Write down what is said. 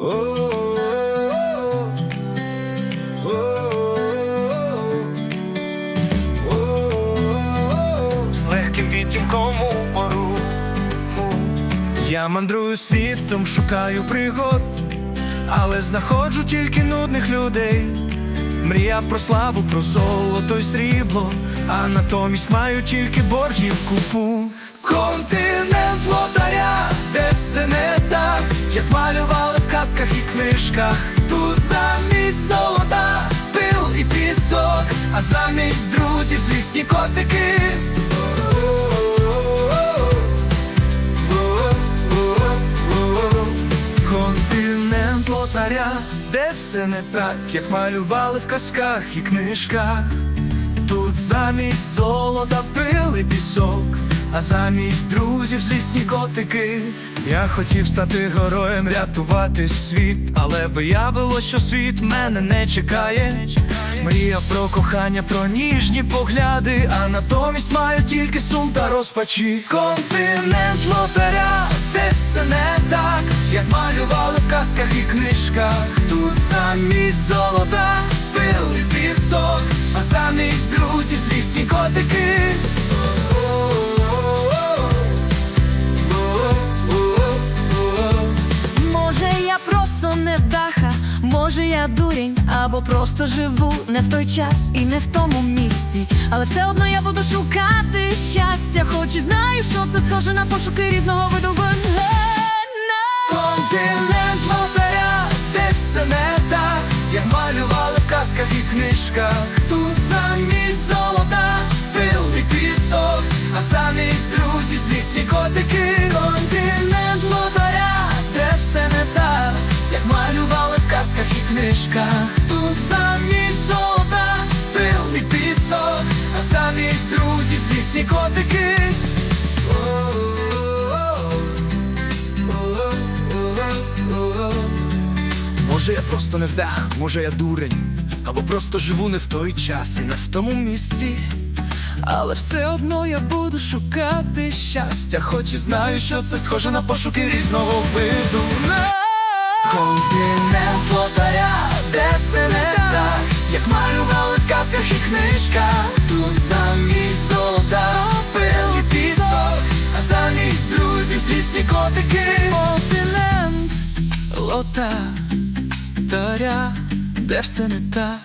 З легким відтінком у пору Я мандрую світом, шукаю пригод, але знаходжу тільки нудних людей. Мріяв про славу, про золото й срібло, а натомість маю тільки боргів купу. Казках і книжках. Тут замість золота, пил і пісок, а замість друзів злісні котики. Континент лотаря, де все не так, як малювали в казках і книжках. Тут замість золота пили пісок, а замість друзів злісні котики. Я хотів стати героєм, рятувати світ, але виявилось, що світ мене не чекає. Мріяв про кохання, про ніжні погляди, а натомість маю тільки сум та розпачі. Континент лотаря, де все не так, як малювали в казках і книжках. Тут замість золота пил і пісок, а замість друзів злісні котики. Я просто невдаха, може я дурень, або просто живу не в той час і не в тому місці. Але все одно я буду шукати щастя, хоч і знаю, що це схоже на пошуки різного виду вина. Континент лотаря, де все не так, як малювали в казках і книжках. Книжках. Тут замість золота, пил і пісок, а замість друзів злісні котики. Може, я просто не невдах, може я дурень, або просто живу не в той час і не в тому місці. Але все одно я буду шукати щастя, хоч і знаю, що це схоже на пошуки різного виду. В і книжках. Тут замість золота, пил і пісок, а замість друзів злісні котики. Континент таря, де все не так.